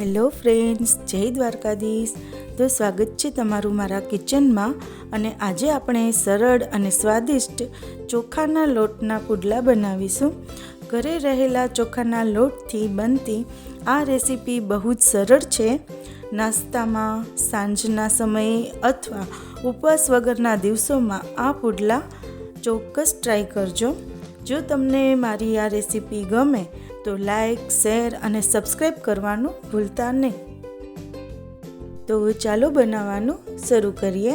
Hello friends, જય દ્વારકાધીશ. તો સ્વાગત છે તમારું મારા કિચનમાં અને આજે આપણે સરળ અને સ્વાદિષ્ટ ચોખાના લોટના પુડલા બનાવીશું. ઘરે રહેલા ચોખાના લોટથી બનતી આ રેસીપી બહુ જ સરળ છે. નાસ્તામાં, સાંજના સમયે અથવા ઉપવાસ વગરના દિવસોમાં આ પુડલા ચોક્કસ ટ્રાય કરજો. જો તમને મારી આ રેસીપી ગમે તો લાઈક, શેર અને સબસ્ક્રાઈબ કરવાનું ભૂલતા નહીં. તો ચાલો બનાવવાનું શરૂ કરીએ.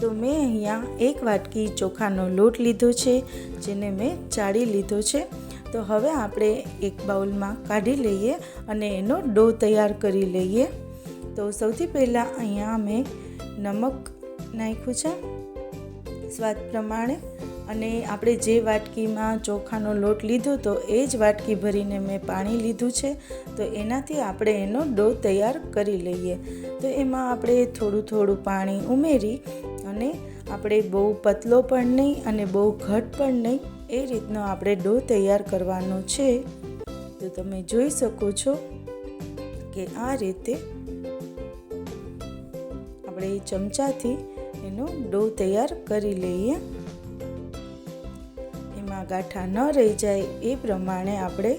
તો મેં અહીંયા એક વાટકી ચોખાનો લોટ લીધો છે, જેને મેં ચાળી લીધો છે. તો હવે આપણે એક બાઉલમાં કાઢી લઈએ અને એનો ડો તૈયાર કરી લઈએ. તો સૌથી પહેલાં અહીંયા મેં નમક નાખ્યું છે, સ્વાદ પ્રમાણે. અને આપણે જે વાટકીમાં ચોખાનો લોટ લીધો તો એ જ વાટકી ભરીને મેં પાણી લીધું છે. તો એનાથી આપણે એનો ડો તૈયાર કરી લઈએ. તો એમાં આપણે થોડું થોડું પાણી ઉમેરી અને આપણે બહુ પતલો પણ નહીં અને બહુ ઘટ પણ નહીં એ રીતનો આપણે ડો તૈયાર કરવાનો છે. તો તમે જોઈ શકો છો કે આ રીતે આપણે ચમચાથી એનો ડો તૈયાર કરી લઈએ. ગાંઠા ન રહી જાય એ પ્રમાણે આપણે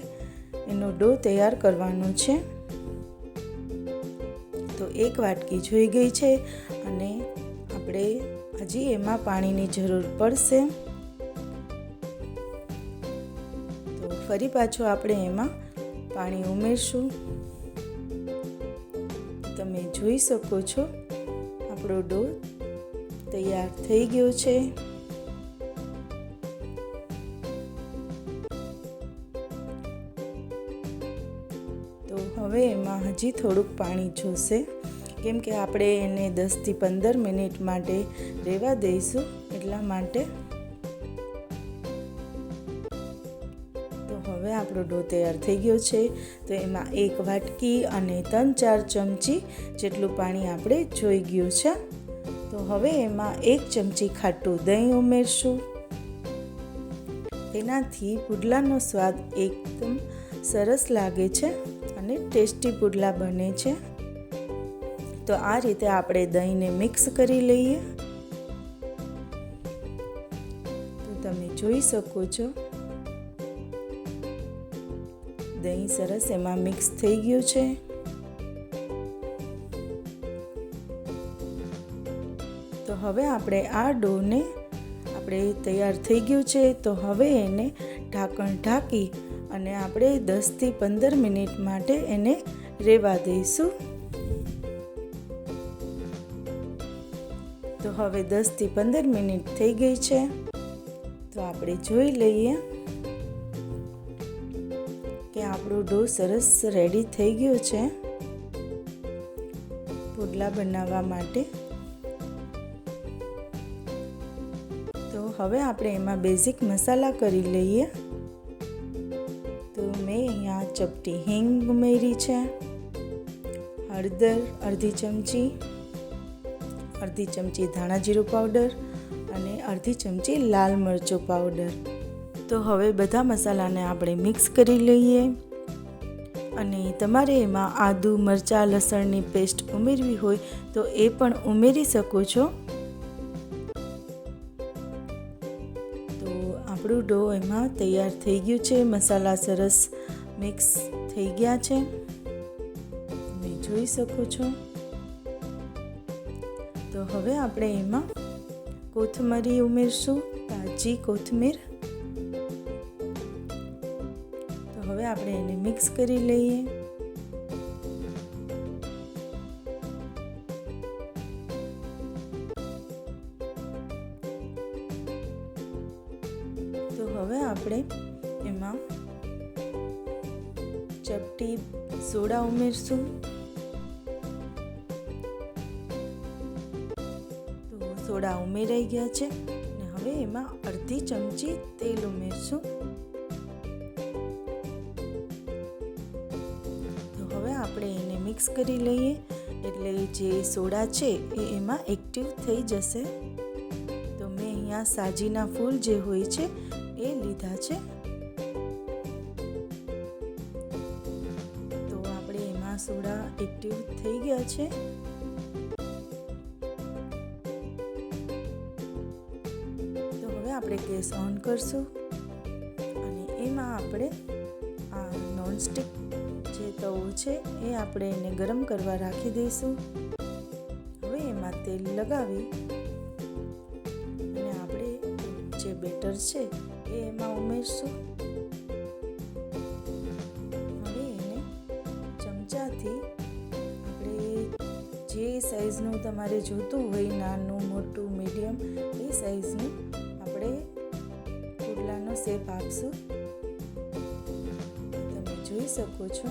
એનો ડો તૈયાર કરવાનો છે. તો એક વાટકી જોઈ ગઈ છે અને આપણે હજી એમાં પાણીની જરૂર પડશે. તો ફરી પાછું આપણે એમાં પાણી ઉમેરશું. તમે જોઈ શકો છો આપણો ડો તૈયાર થઈ ગયો છે. હજી થોડુંક પાણી જોશે. કેમ કે આપણે એને દસથી પંદર મિનિટ માટે રહેવા દઈશું એટલા માટે. તો હવે આપણો ડો તૈયાર થઈ ગયો છે. તો એમાં એક વાટકી અને ત્રણ ચાર ચમચી જેટલું પાણી આપણે જોઈ ગયું છે. તો હવે એમાં એક ચમચી ખાટું દહીં ઉમેરશું. તેનાથી પુડલાનો સ્વાદ એકદમ સરસ લાગે છે. અને ટેસ્ટી પુડલા બને છે. તો આ રીતે આપણે દહીંને મિક્સ કરી લઈએ. તો તમે જોઈ શકો છો. દહીં સરસ એમાં મિક્સ થઈ ગયું છે. તો હવે આપણે આ ડોને આપણે તૈયાર થઈ ગયું છે. તો હવે એને ઢાંકણ ઢાંકી અને આપણે દસથી પંદર મિનિટ માટે એને રહેવા દઈશું. તો હવે દસથી પંદર મિનિટ થઈ ગઈ છે. તો આપણે જોઈ લઈએ કે આપણો ડો સરસ રેડી થઈ ગયો છે. પુડલા બનાવવા માટે. તો હવે આપણે એમાં બેઝિક મસાલા કરી લઈએ. ચપટી હિંગ ઉમેરી છે. હળદર, અડધી ચમચી અડધી ચમચી ધાણા જીરું પાવડર અને અડધી ચમચી લાલ મરચું પાવડર તો હવે બધા મસાલાને આપણે મિક્સ કરી લઈએ અને તમારે એમાં આદુ, મરચાં, લસણની પેસ્ટ ઉમેરવી હોય તો એ પણ ઉમેરી શકો છો. તો આપણું ડો એમાં તૈયાર થઈ ગયું છે. મસાલા સરસ મિક્સ થઈ ગયા છે. તમે જોઈ શકો છો. તો હવે આપણે એમાં કોથમરી ઉમેરશું, તાજી કોથમીર. તો હવે આપણે એને મિક્સ કરી લઈએ. તો હવે આપણે એમાં ચપટી સોડા ઉમેરશું. તો સોડા ઉમેરાઈ ગયા છે અને હવે એમાં અડધી ચમચી તેલ ઉમેરશું. તો હવે આપણે એને મિક્સ કરી લઈએ એટલે જે સોડા છે એ એમાં એક્ટિવ થઈ જશે. તો મેં અહીંયા સાજીના ફૂલ જે હોય છે એ લીધા છે. તો સોડા આપણા એક્ટિવ થઈ ગયા છે. તો હવે આપણે ગેસ ઓન કરશું. અને એમાં આપણે આ નોનસ્ટિક જે તવો છે એ આપણે એને ગરમ કરવા રાખી દઈશું. હવે એમાં તેલ લગાવી અને આપણે જે બેટર છે એ એમાં ઉમેરશું. ચમચાથી આપણે જે સાઈઝનું તમારે જોતું હોય, નાનું, મોટું, મીડિયમ, એ સાઈઝનું આપણે પુડલાનો શેપ આપશું. તમે જોઈ શકો છો.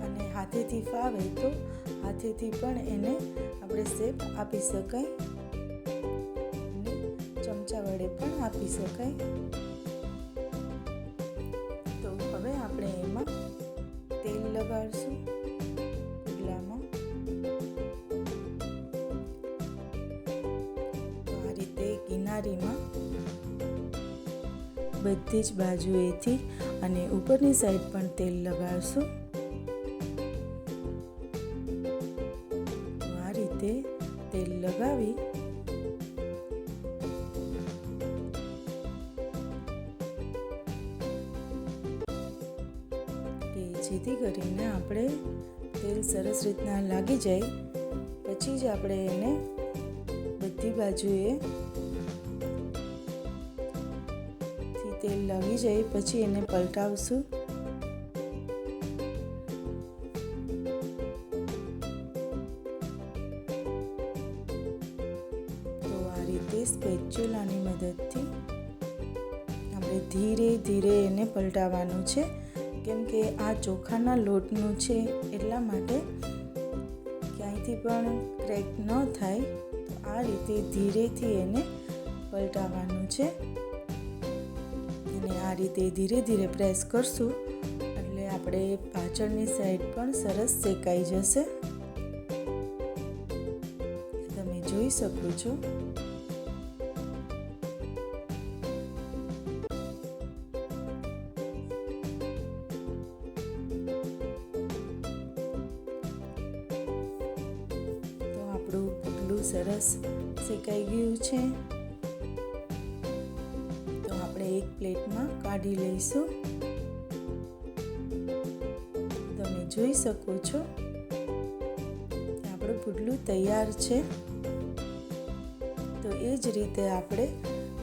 અને હાથેથી ફાવે તો હાથેથી પણ એને આપણે શેપ આપી શકાય. ચમચા વડે પણ આપી શકાય. લગાડશું પુડલામાં આ રીતે કિનારીમાં બધી જ બાજુએથી અને ઉપરની સાઈડ પણ તેલ લગાડશું આ રીતે તેલ લગાવી કરીને આપણે તેલ સરસ રીતના લાગી જાય. પછી જ આપણે એને બધી બાજુએ તેલ લાગી જાય. પછી એને પલટાવશું. તો આ રીતે સ્પેચ્યુલાની મદદથી આપણે ધીરે ધીરે એને પલટાવવાનું છે. કેમ કે આ ચોખાના લોટનું છે, એટલા માટે ક્યાંયથી પણ ક્રેક ન થાય, તો આ રીતે ધીરેથી એને પલટાવવાનું છે. અને આ રીતે ધીરે ધીરે પ્રેસ કરશું, એટલે આપણે પાછળની સાઈડ પણ સરસ શેકાઈ જશે. તમે જોઈ શકો છો. પ્લેટમાં કાઢી લઈશું. તમે જોઈ શકો છો. આપણું પુડલું તૈયાર છે. તો એ જ રીતે આપણે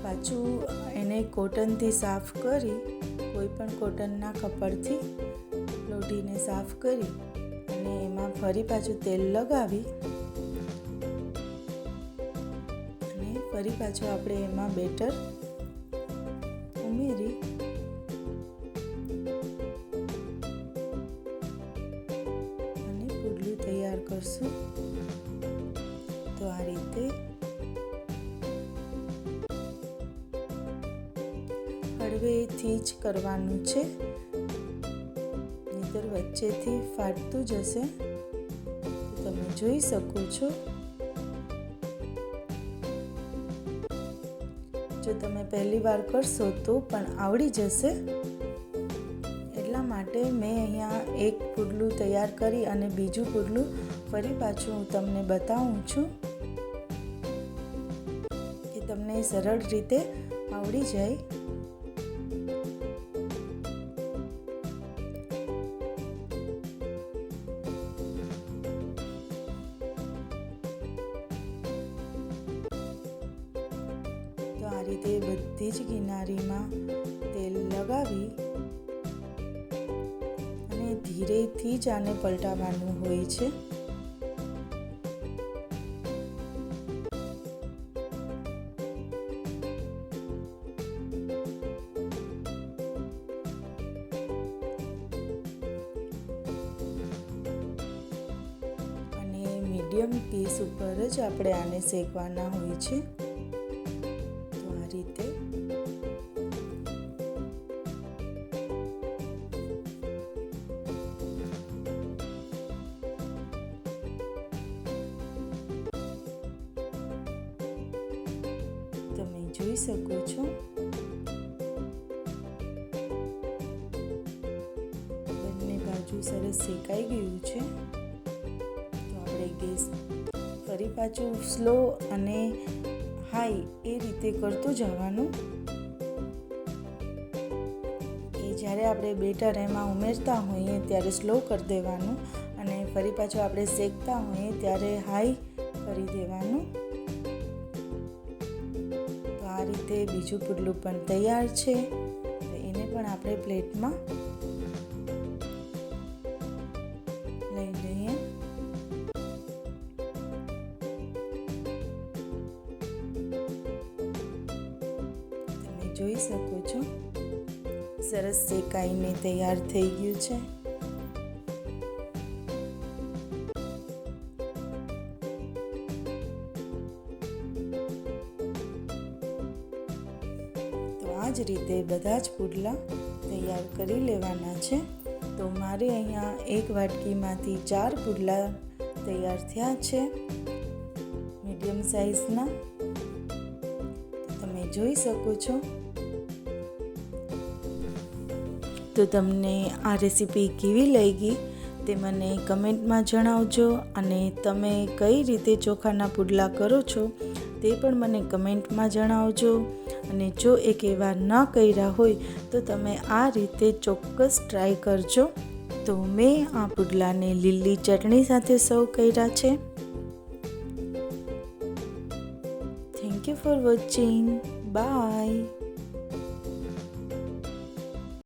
પાછું એને કોટનથી સાફ કરી, કોઈ પણ કોટનના કપડથી લોઢીને સાફ કરી અને એમાં ફરી પાછું તેલ લગાવી અને ફરી પાછું આપણે એમાં બેટર ઉમેરી અને પુડલું તૈયાર કરશું. તો આ રીતે. હળવેથી જ કરવાનું છે. નહીતર વચ્ચેથી ફાટતું જશે. તમે જોઈ શકો છો. જો તમે પહેલી વાર કરશો તો પણ આવડી જશે. એટલા માટે મેં અહીંયા એક પુડલું તૈયાર કરી અને બીજું પુડલું ફરી પાછું હું તમને બતાવું છું કે તમને સરળ રીતે આવડી જાય. રીતે બધી જ કિનારીમાં તેલ લગાવી અને ધીરેથી જ આને પલટાવવાનું હોય છે. મીડિયમ પીસ ઉપર જ આપણે આને શેકવાના હોય છે. જોઈ શકો છો. બાજુ સરસ શેકાઈ ગયું છે. તો આપણે ગેસ ફરી પાછું સ્લો અને હાઈ એ રીતે કરતું જવાનું. એ જ્યારે આપણે બેટર એમાં ઉમેરતા હોઈએ ત્યારે સ્લો કરી દેવાનું અને ફરી પાછું આપણે શેકતા હોઈએ ત્યારે હાઈ કરી દેવાનું. રીતે બીજું પુડલું પણ તૈયાર છે. એને પણ આપણે પ્લેટમાં લઈ લઈએ. જોઈ શકો છો. સરસ શેકાઈને તૈયાર થઈ ગયું છે. બધા જ પુડલા તૈયાર કરી લેવાના છે. તો મારે અહીંયા એક વાટકીમાંથી ચાર પુડલા તૈયાર થયા છે મીડિયમ સાઇઝના. તમે જોઈ શકો છો. તો તમને આ રેસીપી કેવી લાગી તે મને કમેન્ટમાં જણાવજો અને તમે કઈ રીતે ચોખાના પુડલા કરો છો તે પણ મને કમેન્ટમાં જણાવજો. અને જો એક એવા ન કર્યા હોય, તો તમે આ રીતે ચોક્કસ ટ્રાય કરજો. તો મેં આ પુડલાને લીલી ચટણી સાથે સર્વ કર્યા છે. Thank you for watching bye